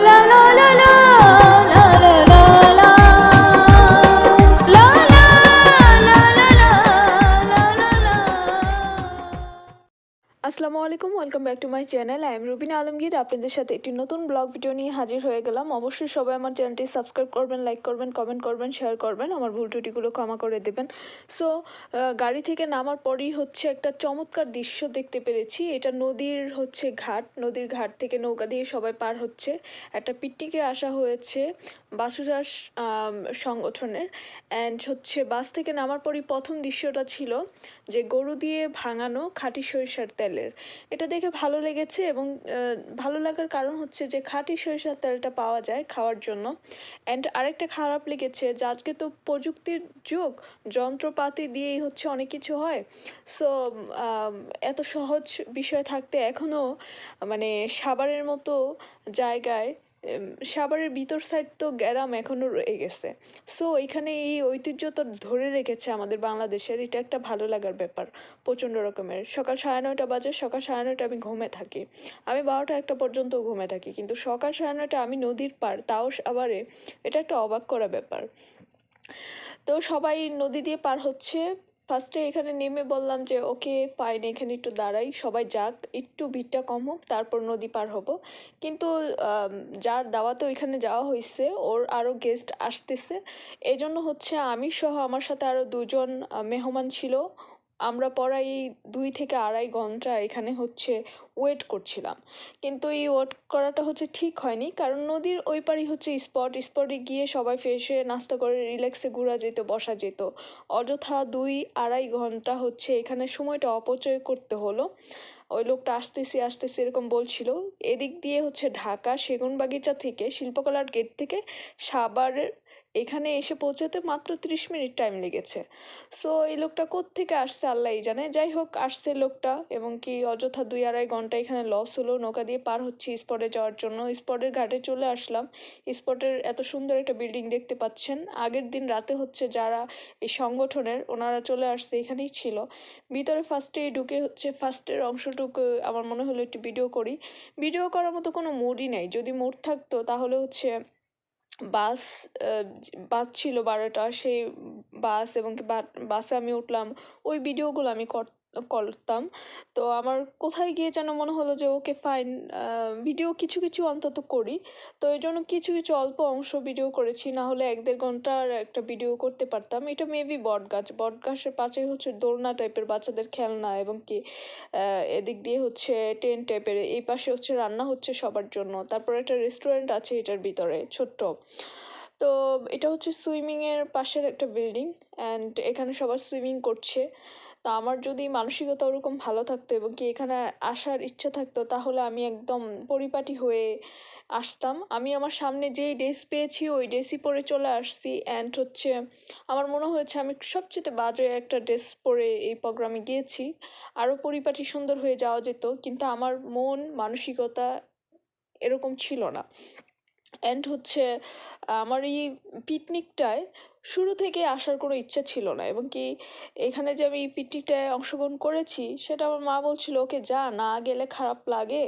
La la la la আসসালামু আলাইকুম welcome back to my channel I am Rubina Alamgir আপনাদের সাথে একটি নতুন ব্লগ ভিডিও নিয়ে হাজির হয়ে গেলাম। অবশ্যই সবাই আমার চ্যানেলটি সাবস্ক্রাইব করবেন লাইক করবেন কমেন্ট করবেন শেয়ার করবেন, আমার ভুল ত্রুটিগুলো ক্ষমা করে দেবেন। সো গাড়ি থেকে নামার পরই হচ্ছে একটা চমৎকার দৃশ্য দেখতে পেরেছি। এটা নদীর হচ্ছে ঘাট, নদীর ঘাট থেকে নৌকা দিয়ে সবাই পার হচ্ছে। একটা পিকনিকে আসা হয়েছে বাসুদাস সংগঠনের। অ্যান্ড হচ্ছে বাস থেকে নামার পরই প্রথম দৃশ্যটা ছিল। যে গরু দিয়ে ভাঙানো খাঁটি সরিষার তেলের। এটা দেখে ভালো লেগেছে এবং ভালো লাগার কারণ হচ্ছে যে খাঁটি সরিষার তেলটা পাওয়া যায় খাওয়ার জন্য। অ্যান্ড আরেকটা খারাপ লেগেছে যে আজকে তো প্রযুক্তির যুগ, যন্ত্রপাতি দিয়েই হচ্ছে অনেক কিছু হয়। সো এত সহজ বিষয় থাকতে এখনও মানে সাভারের মতো জায়গায় সাভারের ভিতর সাইড তো গ্যারাম এখনও রয়ে গেছে। সো এখানে এই ঐতিহ্য তো ধরে রেখেছে আমাদের বাংলাদেশের। এটা একটা ভালো লাগার ব্যাপার, প্রচণ্ড রকমের। সকাল সাড়ে নয়টা বাজে, সকাল সাড়ে নয়টা আমি ঘুমে থাকি। আমি বারোটা একটা পর্যন্ত ঘুমে থাকি, কিন্তু সকাল সাড়ে নয়টা আমি নদীর পার তাও আবারে এটা একটা অবাক করা ব্যাপার। তো সবাই নদী দিয়ে পার হচ্ছে ফার্স্টে এখানে নেমে বললাম যে, ওকে ফাইন এখানে একটু দাঁড়াই, সবাই যাক, একটু ভিড়টা কম হোক, তারপর নদী পার হব। কিন্তু যার দাওয়াতে ওইখানে যাওয়া হয়েছে ওর আরও গেস্ট আসতেছে। এজন্য জন্য হচ্ছে আমি সহ আমার সাথে আরও দুজন মেহমান ছিল। আমরা পড়াই দুই থেকে আড়াই ঘণ্টা এখানে হচ্ছে ওয়েট করছিলাম। কিন্তু এই ওয়েট করাটা হচ্ছে ঠিক হয়নি, কারণ নদীর ওই পারই হচ্ছে স্পট স্পটে গিয়ে সবাই ফ্রেশ হয়ে নাস্তা করে রিল্যাক্সে ঘোরা যেত, বসা যেত। অযথা দুই আড়াই ঘণ্টা হচ্ছে এখানে সময়টা অপচয় করতে হলো। ওই লোকটা আসতেছি আসতেছি এরকম বলছিল। এদিক দিয়ে হচ্ছে ঢাকা, সেগুনবাগিচা থেকে, শিল্পকলার গেট থেকে সাভারের এখানে এসে পৌঁছাতে মাত্র ত্রিশ মিনিট টাইম লেগেছে। সো এই লোকটা কোত্থেকে আসছে আল্লাহই জানে। যাই হোক, আসছে লোকটা এবং কি অযথা দুই আড়াই ঘণ্টা এখানে লস হলো, নৌকা দিয়ে পার হচ্ছে স্পটে যাওয়ার জন্য। স্পটের ঘাটে চলে আসলাম। স্পটের এত সুন্দর একটা বিল্ডিং দেখতে পাচ্ছেন। আগের দিন রাতে হচ্ছে যারা এই সংগঠনের, ওনারা চলে আসছে এখানেই ছিল। ভিতরে ফার্স্টে ঢুকে হচ্ছে ফার্স্টের অংশটুকু আমার মনে হলো একটু ভিডিও করি। ভিডিও করার মতো কোনো মুডই নাই। যদি মুড থাকতো তাহলে হচ্ছে বাস বাস ছিল বারোটা সেই বাস এবং কি বাসে আমি উঠলাম। ওই ভিডিওগুলো আমি করতাম। তো আমার কোথায় গিয়ে যেন মনে হলো যে, ওকে ফাইন ভিডিও কিছু কিছু অন্তত করি। তো এই জন্য কিছু কিছু অল্প অংশ ভিডিও করেছি, না হলে এক দেড় ঘণ্টার একটা ভিডিও করতে পারতাম। এটা মেবি বট গাছ। বট গাছের পাশে হচ্ছে দোলনা টাইপের বাচ্চাদের খেলনা এবং কি এদিক দিয়ে হচ্ছে টেন্ট টাইপের এই পাশে হচ্ছে রান্না হচ্ছে সবার জন্য। তারপর একটা রেস্টুরেন্ট আছে এটার ভিতরে, ছোট্ট। তো এটা হচ্ছে সুইমিংয়ের পাশের একটা বিল্ডিং অ্যান্ড এখানে সবার সুইমিং করছে। তো আমার যদি মানসিকতা ওরকম ভালো থাকতো এবং কি এখানে আসার ইচ্ছা থাকতো, তাহলে আমি একদম পরিপাটি হয়ে আসতাম। আমি আমার সামনে যেই ড্রেস পেয়েছি, ওই ড্রেসই পরে চলে আসছি অ্যান্ড হচ্ছে আমার মনে হয়েছে আমি সবচেয়ে বাজে একটা ড্রেস পরে এই প্রোগ্রামে গিয়েছি। আরও পরিপাটি সুন্দর হয়ে যাওয়া যেত, কিন্তু আমার মন, মানসিকতা এরকম ছিল না। অ্যান্ড হচ্ছে, আমার এই পিকনিকটায় শুরু থেকে আসার কোনো ইচ্ছা ছিল না। এবং কি এখানে যে আমি পিকনিকটায় অংশগ্রহণ করেছি, সেটা আমার মা বলছিল, ওকে যা, না গেলে খারাপ লাগে।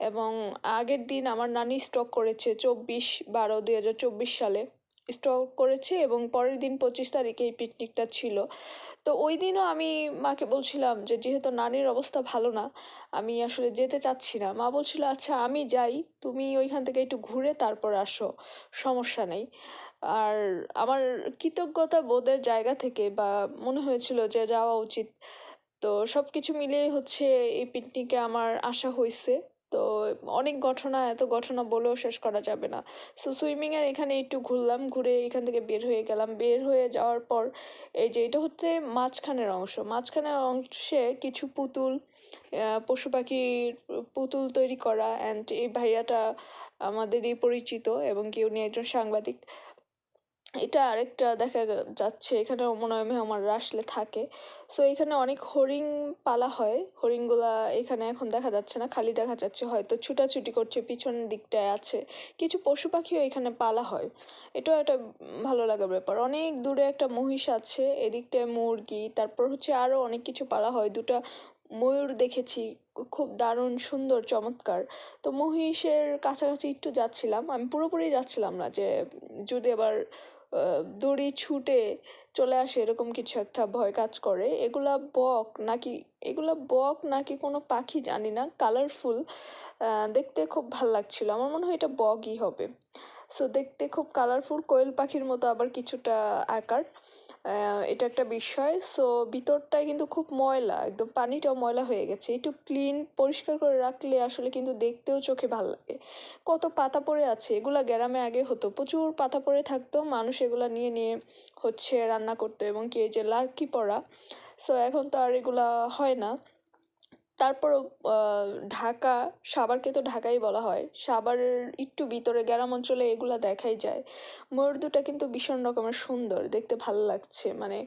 এবং আগের দিন আমার নানি স্টক করেছে চব্বিশ বারো দুই হাজার চব্বিশ সালে। স্টক করেছে এবং পরের দিন পঁচিশ তারিখে এই পিকনিকটা ছিল। তো ওই দিনও আমি মাকে বলছিলাম যে, যেহেতু নানির অবস্থা ভালো না, আমি আসলে যেতে চাচ্ছি না। মা বলছিল আচ্ছা আমি যাই, তুমি ওইখান থেকে একটু ঘুরে তারপর আসো, সমস্যা নেই। আর আমার কৃতজ্ঞতা বোধের জায়গা থেকে বা মনে হয়েছিল যে, যাওয়া উচিত। তো সব কিছু মিলিয়ে হচ্ছে এই পিকনিকে আমার আসা হয়েছে তো অনেক ঘটনা, এত ঘটনা বলেও শেষ করা যাবে না। সো সুইমিংয়ের এখানে একটু ঘুরলাম, ঘুরে এখান থেকে বের হয়ে গেলাম। বের হয়ে যাওয়ার পর এই যে এটা হচ্ছে মাঝখানের অংশ। মাঝখানের অংশে কিছু পুতুল পশু পাখির পুতুল তৈরি করা অ্যান্ড এই ভাইয়াটা আমাদেরই পরিচিত এবং কি উনি একজন সাংবাদিক। এটা আরেকটা দেখা যাচ্ছে। এখানে মনে হয় মেহমানরা আসলে থাকে। সো এখানে অনেক হরিণ পালা হয়। হরিণগুলা এখানে এখন দেখা যাচ্ছে না, খালি দেখা যাচ্ছে। হয়তো ছুটাছুটি করছে পিছনের দিকটায় আছে। কিছু পশু পাখিও এখানে পালা হয়। এটাও একটা ভালো লাগার ব্যাপার। অনেক দূরে একটা মহিষ আছে, এদিকটায় মুরগি, তারপর হচ্ছে আরও অনেক কিছু পালা হয়। দুটা ময়ূর দেখেছি খুব দারুণ, সুন্দর, চমৎকার। তো মহিষের কাছাকাছি একটু যাচ্ছিলাম। আমি পুরোপুরি যাচ্ছিলাম না যে, যদি আবার দড়ি ছুটে চলে আসে, এরকম কিছু একটা ভয় কাজ করে। এগুলা বক নাকি, এগুলা বক নাকি কোনো পাখি জানি না কালারফুল দেখতে খুব ভালো লাগছিল। আমার মনে হয় এটা বকই হবে। সো দেখতে খুব কালারফুল কোয়েল পাখির মতো আবার কিছুটা আকার। এটা একটা বিষয়। সো ভিতরটা কিন্তু খুব ময়লা, একদম পানিটাও ময়লা হয়ে গেছে। একটু ক্লিন পরিষ্কার করে রাখলে আসলে কিন্তু দেখতেও চোখে ভালো লাগে। কত পাতা পড়ে আছে, এগুলা গ্রামে আগে হতো। প্রচুর পাতা পড়ে থাকতো, মানুষ এগুলা নিয়ে নিয়ে হচ্ছে রান্না করতো এবং কি এই যে লার্কি পড়া সো এখন তো আর এগুলা হয় না। তারপরও ঢাকা সাভারকে তো ঢাকাই বলা হয়। সাভারের একটু ভিতরে গ্রাম অঞ্চলে এগুলা দেখাই যায়। ময়ূর দুটা কিন্তু ভীষণ রকমের সুন্দর, দেখতে ভালো লাগছে। মানে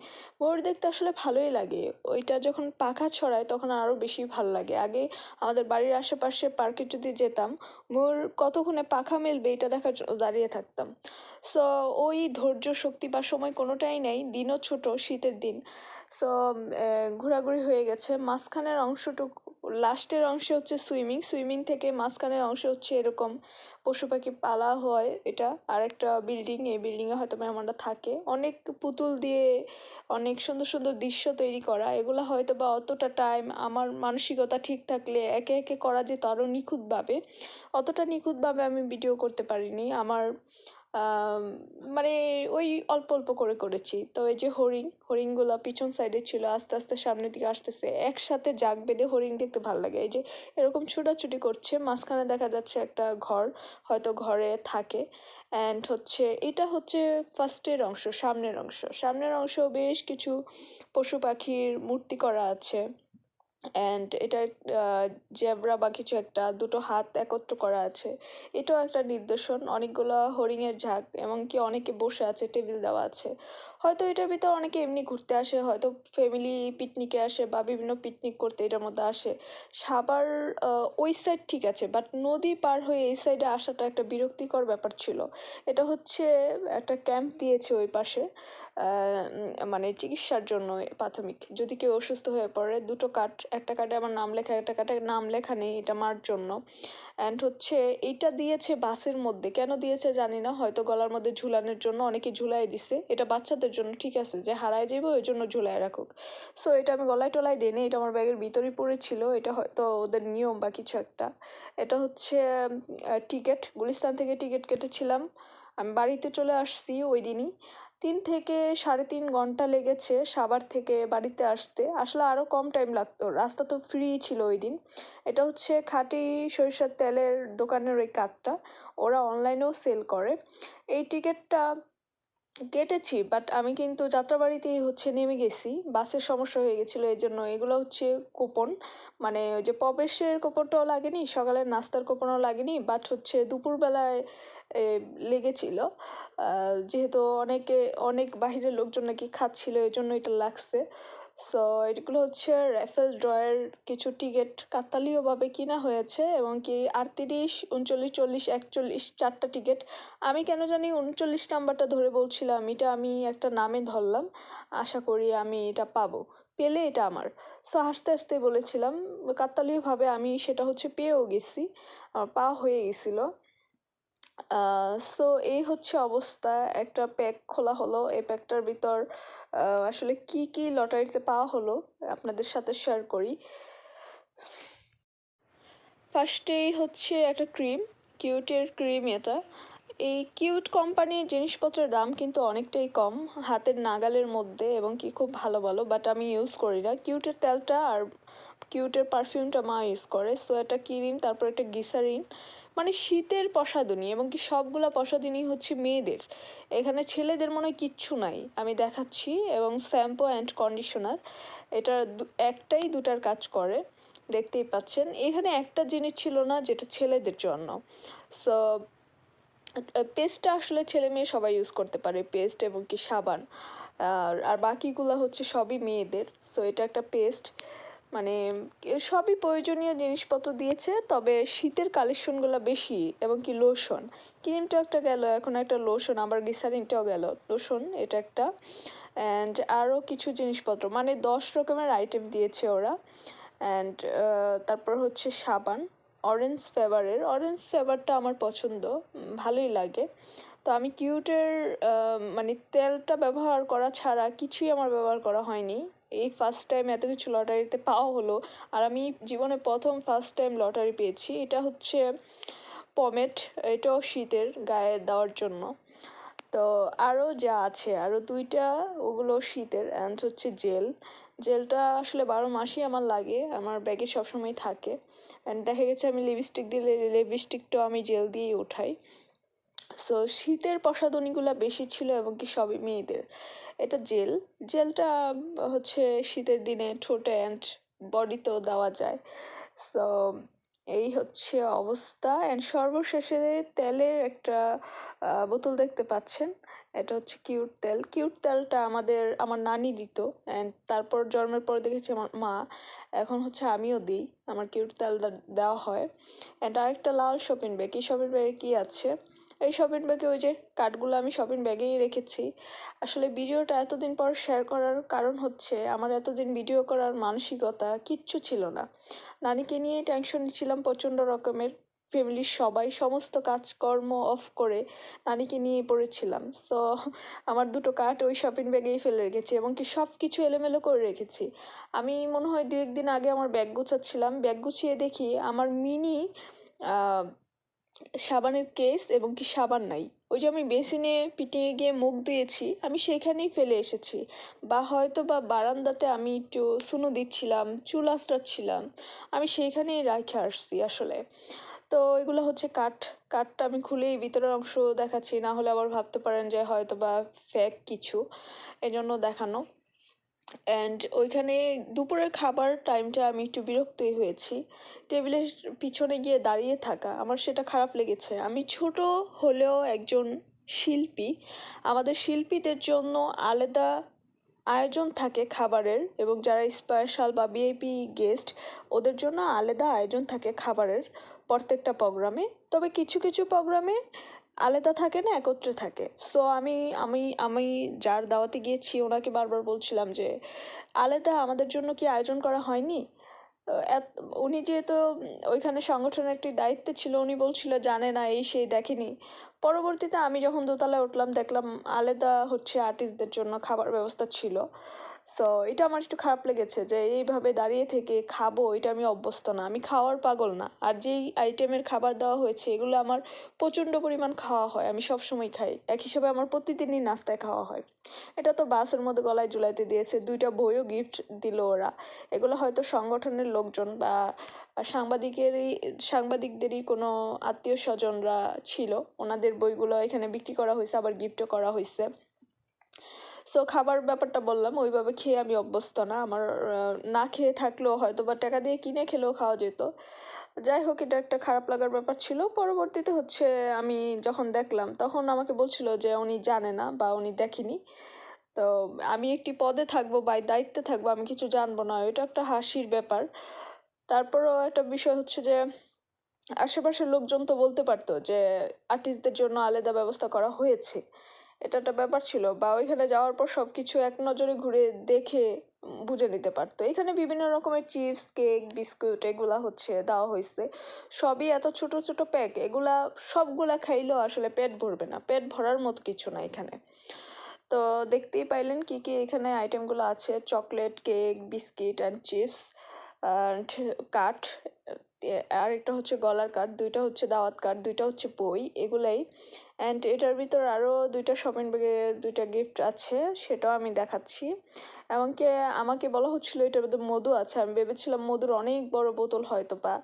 ময়ূর দেখতে আসলে ভালোই লাগে। ওইটা যখন পাখা ছড়ায় তখন আরও বেশি ভালো লাগে। আগে আমাদের বাড়ির আশেপাশে পার্কে যদি যেতাম, ময়ূর কতক্ষণে পাখা মেলবে এটা দেখার দাঁড়িয়ে থাকতাম। সো ওই ধৈর্য শক্তি বা সময় কোনোটাই নেই দিনও ছোট শীতের দিন। সো ঘোরাঘুরি হয়ে গেছে। মাঝখানের অংশটুকু লাস্টের অংশে হচ্ছে সুইমিং। সুইমিং থেকে মাঝখানের অংশ হচ্ছে এরকম পশু পাখি পালা হয় এটা। আর একটা বিল্ডিং এই বিল্ডিংয়ে হয়তো মেহমানরা থাকে। অনেক পুতুল দিয়ে অনেক সুন্দর সুন্দর দৃশ্য তৈরি করা। এগুলো হয়তো বা অতটা টাইম আমার মানসিকতা ঠিক থাকলে একে একে করা যেত আরও নিখুঁতভাবে অতটা নিখুঁতভাবে আমি ভিডিও করতে পারিনি। আমার আম, মানে ওই অল্প অল্প করে করেছি। তো এই যে হরিণ, হরিণগুলো পিছন সাইডে ছিল, আস্তে আস্তে সামনের দিকে আসতেছে। একসাথে জাগ বেঁধে হরিণ দেখতে ভালো লাগে। এই যে এরকম ছুটাছুটি করছে, মাঝখানে দেখা যাচ্ছে একটা ঘর, হয়তো ঘরে থাকে। অ্যান্ড হচ্ছে, এটা হচ্ছে ফার্স্টের অংশ, সামনের অংশ। সামনের অংশ বেশ কিছু পশু পাখির মূর্তি করা আছে। অ্যান্ড এটা জেব্রা বা কিছু একটা, দুটো হাত একত্র করা আছে। এটাও একটা নিদর্শন। অনেকগুলো হরিণের ঝাঁক, এমনকি অনেকে বসে আছে, টেবিল দেওয়া আছে। হয়তো এটার ভিতর অনেকে এমনি ঘুরতে আসে, হয়তো ফ্যামিলি পিকনিকে আসে বা বিভিন্ন পিকনিক করতে এটার মধ্যে আসে। সাবার ওই সাইড ঠিক আছে বাট নদী পার হয়ে এই সাইডে আসাটা একটা বিরক্তিকর ব্যাপার ছিল। এটা হচ্ছে একটা ক্যাম্প দিয়েছে ওই পাশে মানে চিকিৎসার জন্য প্রাথমিক। যদি কেউ অসুস্থ হয়ে পড়ে, দুটো কার্ড একটা কার্ডে আমার নাম লেখা, একটা কার্ডে নাম লেখা নেই, এটা মার জন্য। অ্যান্ড হচ্ছে এইটা দিয়েছে বাসের মধ্যে। কেন দিয়েছে জানি না, হয়তো গলার মধ্যে ঝুলানোর জন্য অনেকে ঝুলাই দিছে। এটা বাচ্চাদের জন্য ঠিক আছে যে হারায় যাবে ওই জন্য ঝুলাই রাখুক। সো এটা আমি গলায় টলায় দিইনি এটা আমার ব্যাগের ভিতরেই পড়েছিল, এটা হয়তো ওদের নিয়ম বা কিছু একটা। এটা হচ্ছে টিকিট, গুলিস্তান থেকে টিকিট কেটেছিলাম। আমি বাড়িতে চলে আসছি ওই দিনই। তিন থেকে সাড়ে তিন ঘণ্টা লেগেছে সাবার থেকে বাড়িতে আসতে। আসলে আরও কম টাইম লাগতো। রাস্তা তো ফ্রি ছিল ওই দিন। এটা হচ্ছে খাঁটি সরিষার তেলের দোকানের ওই কার্ডটা ওরা অনলাইনেও সেল করে। এই টিকিটটা কেটেছি বাট আমি কিন্তু যাত্রাবাড়িতেই হচ্ছে নেমে গেছি। বাসের সমস্যা হয়ে গেছিল এই জন্য এগুলো হচ্ছে কুপন মানে ওই যে প্রবেশের কুপনটাও লাগেনি, সকালের নাস্তার কুপনও লাগেনি বাট হচ্ছে দুপুরবেলায় লেগেছিল। যেহেতু অনেকে, অনেক বাহিরের লোকজন নাকি খাচ্ছিল এই জন্য এটা লাগছে। সো এগুলো হচ্ছে র্যাফেল ড্রয়ের কিছু টিকিট কাকতালীয়ভাবে কিনা হয়েছে এবং কি আটত্রিশ উনচল্লিশ, চল্লিশ, একচল্লিশ চারটা টিকিট। আমি কেন জানি উনচল্লিশ নাম্বারটা ধরে বলছিলাম, এটা আমি একটা নামে ধরলাম। আশা করি আমি এটা পাবো। পেলে এটা আমার। সো আস্তে আস্তে বলেছিলাম কাকতালীয়ভাবে আমি সেটা হচ্ছে পেয়েও গেছি পাওয়া হয়ে গেছিল। সো এই হচ্ছে অবস্থা। একটা প্যাক খোলা হলো। এই প্যাকটার ভিতর আসলে কি কি লটারিতে পাওয়া হলো আপনাদের সাথে শেয়ার করি। ফার্স্টেই হচ্ছে একটা ক্রিম কিউটের ক্রিম এটা। এই কিউট কোম্পানির জিনিসপত্রের দাম কিন্তু অনেকটাই কম, হাতের নাগালের মধ্যে এবং কি খুব ভালো ভালো বাট আমি ইউজ করি না। কিউটের তেলটা আর কিউটের পারফিউমটা মা ইউজ করে। সো একটা ক্রিম তারপর একটা গ্লিসারিন মানে শীতের প্রসাধনী এবং কি সবগুলা প্রসাধনী হচ্ছে মেয়েদের। এখানে ছেলেদের মনে কিচ্ছু নাই। আমি দেখাচ্ছি এবং শ্যাম্পু অ্যান্ড কন্ডিশনার, এটা একটাই দুটার কাজ করে, দেখতেই পাচ্ছেন। এখানে একটা জিনিস ছিল না, যেটা ছেলেদের জন্য। সো পেস্টটা আসলে ছেলে মেয়ে সবাই ইউজ করতে পারে পেস্ট এবং কি সাবান। আর বাকিগুলো হচ্ছে সবই মেয়েদের। সো এটা একটা পেস্ট মানে সবই প্রয়োজনীয় জিনিসপত্র দিয়েছে, তবে শীতের কালেকশনগুলো বেশি এবং কি লোশন ক্রিমটা একটা গেল, এখন একটা লোশন আবার গ্লিসারিনটাও গেল। লোশন এটা একটা। অ্যান্ড আরও কিছু জিনিসপত্র মানে দশ রকমের আইটেম দিয়েছে ওরা। অ্যান্ড তারপর হচ্ছে সাবান অরেঞ্জ ফ্লেভারের অরেঞ্জ ফ্লেভারটা আমার পছন্দ ভালোই লাগে। তো আমি কিউটের মানে তেলটা ব্যবহার করা ছাড়া কিছুই আমার ব্যবহার করা হয়নি। এই ফার্স্ট টাইম এত কিছু লটারিতে পাওয়া হলো। আর আমি জীবনে প্রথম ফার্স্ট টাইম লটারি পেয়েছি। এটা হচ্ছে পমেট, এটাও শীতের গায়ে দেওয়ার জন্য। তো আরও যা আছে আরও দুইটা, ওগুলো শীতের অ্যান্ড হচ্ছে জেল জেলটা আসলে বারো মাসই আমার লাগে, আমার ব্যাগে সবসময় থাকে। অ্যান্ড দেখা গেছে আমি লিপস্টিক দিলে লিপস্টিকটাও আমি জেল দিয়েই উঠাই। সো শীতের প্রসাধনীগুলো বেশি ছিল এবং কি সবই মেয়েদের। এটা জেল। জেলটা হচ্ছে শীতের দিনে ঠোঁটে অ্যান্ড বডিতেও দেওয়া যায়। সো এই হচ্ছে অবস্থা। অ্যান্ড সর্বশেষে তেলের একটা বোতল দেখতে পাচ্ছেন। এটা হচ্ছে কিউট তেল। কিউট তেলটা আমাদের, আমার নানি দিত। অ্যান্ড তারপর জন্মের পর দেখেছি আমার মা। এখন হচ্ছে আমিও দিই। আমার কিউট তেল দেওয়া হয়। অ্যান্ড আরেকটা লাল শপিং ব্যাগ এই শপিং ব্যাগে কী আছে? এই শপিং ব্যাগে ওই যে কার্ডগুলো আমি শপিং ব্যাগেই রেখেছি। আসলে ভিডিওটা এতদিন পর শেয়ার করার কারণ হচ্ছে, আমার এতদিন ভিডিও করার মানসিকতা কিচ্ছু ছিল না। নানিকে নিয়ে টেনশন ছিলাম প্রচণ্ড রকমের। ফ্যামিলির সবাই, সমস্ত কাজকর্ম অফ করে নানিকে নিয়ে পড়েছিলাম। সো আমার দুটো কার্ড ওই শপিং ব্যাগেই ফেলে রেখেছি এবং কি সব কিছু এলোমেলো করে রেখেছি। আমি মনে হয় দু একদিন আগে আমার ব্যাগ গুছাচ্ছিলাম। ব্যাগ গুছিয়ে দেখি আমার মিনি সাবানের কেস এবং কি সাবান নাই। ওই যে আমি বেসিনে পিটিয়ে গিয়ে মুখ দিয়েছি আমি সেইখানেই ফেলে এসেছি। বা হয়তো বা বারান্দাতে আমি একটু সুনো দিচ্ছিলাম, চুল আঁচড়াচ্ছিলাম, আমি সেইখানেই রাখে আসছি আসলে। তো এগুলো হচ্ছে কাঠ, কাঠটা আমি খুলেই ভিতরের অংশ দেখাচ্ছি, না হলে আবার ভাবতে পারেন যে হয়তো বা ফ্যাক কিছু, এজন্য দেখানো। অ্যান্ড ওইখানে দুপুরের খাবার টাইমটা আমি একটু বিরক্তই হয়েছি। টেবিলের পিছনে গিয়ে দাঁড়িয়ে থাকা, আমার সেটা খারাপ লেগেছে। আমি ছোট হলেও একজন শিল্পী। আমাদের শিল্পীদের জন্য আলাদা আয়োজন থাকে খাবারের এবং যারা স্পেশাল বা ভিআইপি গেস্ট ওদের জন্য আলাদা আয়োজন থাকে খাবারের প্রত্যেকটা প্রোগ্রামে তবে কিছু কিছু প্রোগ্রামে আলাদা থাকে না, একত্রে থাকে। সো আমি আমি আমি যার দাওয়াতে গিয়েছি, ওনাকে বারবার বলছিলাম যে, আলাদা, আমাদের জন্য কি আয়োজন করা হয়নি? উনি যেহেতু ওইখানে সংগঠনের একটি দায়িত্বে ছিল, উনি বলছিল, জানে না, এই সেই দেখেনি। পরবর্তীতে আমি যখন দোতলায় উঠলাম, দেখলাম আলাদা হচ্ছে আর্টিস্টদের জন্য খাবার ব্যবস্থা ছিল। সো এটা আমার একটু খারাপ লেগেছে যে এইভাবে দাঁড়িয়ে থেকে খাব, এটা আমি অভ্যস্ত না। আমি খাওয়ার পাগল না। আর যেই আইটেমের খাবার দেওয়া হয়েছে, এগুলো আমার প্রচণ্ড পরিমাণ খাওয়া হয়। আমি সবসময় খাই। এক হিসাবে আমার প্রতিদিনই নাস্তায় খাওয়া হয়। এটা তো বাসের মধ্যে গলায় জুলাইতে দিয়েছে, দুইটা বইও গিফট দিল ওরা। এগুলো হয়তো সংগঠনের লোকজন বা সাংবাদিকেরই, সাংবাদিকদেরই কোনো আত্মীয় স্বজনরা ছিল। ওনাদের বইগুলো এখানে বিক্রি করা হয়েছে, আবার গিফটও করা হয়েছে। সো খাবার ব্যাপারটা বললাম, ওইভাবে খেয়ে আমি অভ্যস্ত না। আমার না খেয়ে থাকলেও হয়তো বা টাকা দিয়ে কিনে খেলেও খাওয়া যেত। যাই হোক, এটা একটা খারাপ লাগার ব্যাপার ছিল। পরবর্তীতে হচ্ছে আমি যখন দেখলাম, তখন আমাকে বলছিল যে উনি জানে না বা উনি দেখেনি। তো আমি একটি পদে থাকব বা দায়িত্বে থাকব, আমি কিছু জানব না। এটা একটা হাসির ব্যাপার। তারপরেও একটা বিষয় হচ্ছে যে, আশেপাশের লোকজন তো বলতে পারতো যে আর্টিস্টদের জন্য আলাদা ব্যবস্থা করা হয়েছে। এটা একটা ব্যাপার ছিল। বা ওইখানে যাওয়ার পর সব কিছু এক নজরে ঘুরে দেখে বুঝে নিতে পারতো। এখানে বিভিন্ন রকমের চিপস, কেক, বিস্কুট এগুলা হচ্ছে, দেওয়া হয়েছে সবই এত ছোট ছোট প্যাক। এগুলা সবগুলা খাইলেও আসলে পেট ভরবে না। পেট ভরার মতো কিছু না এখানে। তো দেখতেই পাইলেন কি কি এখানে আইটেমগুলো আছে। Chocolate, cake, biscuit and chips and কাঠ। আর একটা হচ্ছে গলার কাঠ, দুইটা হচ্ছে দাওয়াত কাঠ, দুইটা হচ্ছে বই। এগুলাই অ্যান্ড এটার ভিতর আরও দুইটা শপিং ব্যাগে দুইটা গিফট আছে, সেটাও আমি দেখাচ্ছি। এমনকি আমাকে বলা হচ্ছিল এটার মধ্যে মধু আছে। আমি ভেবেছিলাম মধুর অনেক বড় বোতল হয়তো বা।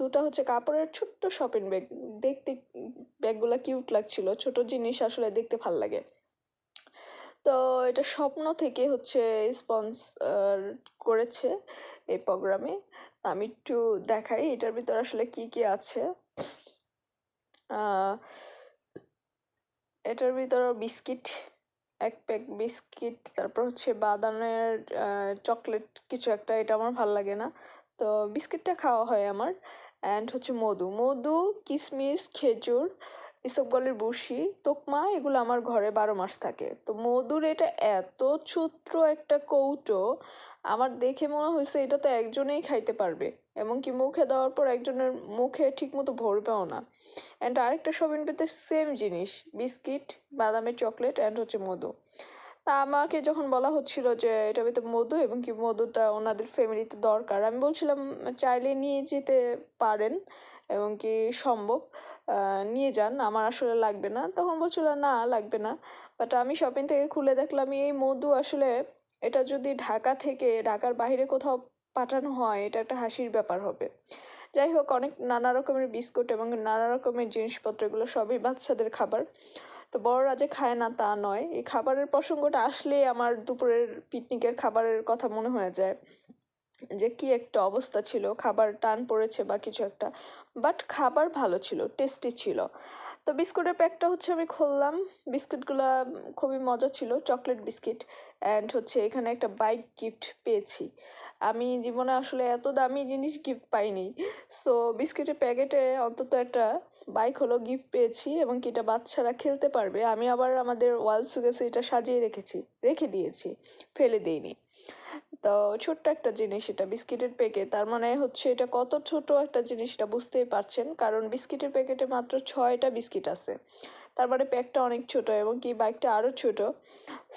দুটো হচ্ছে কাপড়ের ছোট্ট শপিং ব্যাগ দেখতে ব্যাগগুলো কিউট লাগছিল। ছোট জিনিস আসলে দেখতে ভালো লাগে। তো এটা স্বপ্ন থেকে হচ্ছে স্পন্সর করেছে এই প্রোগ্রামে আমি একটু দেখাই এটার ভিতর আসলে কি কি আছে। এটার ভিতর বিস্কিট, এক প্যাক বিস্কিট, তারপর হচ্ছে বাদামের চকলেট কিছু একটা, এটা আমার ভালো লাগে না। তো বিস্কিটটা খাওয়া হয় আমার। অ্যান্ড হচ্ছে মধু। মধু কিশমিশ খেজুর, ইসবগলের বুসি তোকমা, এগুলো আমার ঘরে বারো মাস থাকে। তো মধুর এটা এত ছোট্ট একটা কৌটো, আমার দেখে মনে হয়েছে এটা তো একজনেই খাইতে পারবে। এমনকি মুখে দেওয়ার পর একজনের মুখে ঠিকমতো ভরবেও না। অ্যান্ড আরেকটা শপিং পেতে সেম জিনিস, বিস্কিট, বাদামের চকলেট অ্যান্ড হচ্ছে মধু। তা আমাকে যখন বলা হচ্ছিল যে এটা ভিতরে মধু এবং কি মধুটা ওনাদের ফ্যামিলিতে দরকার, আমি বলছিলাম, চাইলে নিয়ে যেতে পারেন এবং কি সম্ভব নিয়ে যান, আমার আসলে লাগবে না। তখন বলছিল, না, লাগবে না। বাট আমি শপিং থেকে খুলে দেখলাম, এই মধু আসলে এটা যদি ঢাকা থেকে ঢাকার বাইরে কোথাও পাঠানো হয়, এটা একটা হাসির ব্যাপার হবে। যাই হোক, অনেক নানা রকমের বিস্কুট এবং নানা রকমের জিনিসপত্র, এগুলো সবই বাচ্চাদের খাবার। তো বড়রা যে খায় না, তা নয়। এই খাবারের প্রসঙ্গটা আসলেই আমার দুপুরের পিকনিকের খাবারের কথা মনে হয়ে যায় যে কি একটা অবস্থা ছিল। খাবার টান পড়েছে বা কিছু একটা বাট খাবার ভালো ছিল টেস্টি ছিল। তো বিস্কুটের প্যাকটা হচ্ছে আমি খুললাম। বিস্কিটগুলো খুবই মজা ছিল চকলেট বিস্কিট অ্যান্ড হচ্ছে এখানে একটা বাইক গিফট পেয়েছি। আমি জীবনে আসলে এত দামি জিনিস গিফট পাইনি। সো বিস্কিটের প্যাকেটে অন্তত একটা বাইক হলো গিফট পেয়েছি এবং কি এটা বাচ্চারা খেলতে পারবে, আমি আবার আমাদের ওয়াল সুগেসে এটা সাজিয়ে রেখেছি, রেখে দিয়েছি, ফেলে দিইনি। তো, ছোট্ট একটা জিনিস এটা বিস্কিটের প্যাকেট, তার মানে হচ্ছে এটা কত ছোট একটা জিনিস এটা বুঝতেই পারছেন, কারণ বিস্কিটের প্যাকেটে মাত্র ছয়টা বিস্কিট আছে। তার মানে প্যাকটা অনেক ছোট এবং কি বাইকটা আরও ছোট।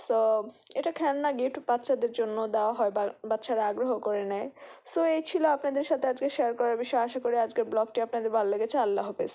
সো এটা খেলনা গিফট বাচ্চাদের জন্য দেওয়া হয় বাচ্চারা আগ্রহ করে নেয়। সো এই ছিল আপনাদের সাথে আজকে শেয়ার করার বিষয়। আশা করি আজকের ব্লগটি আপনাদের ভালো লেগেছে। আল্লাহ হাফেজ।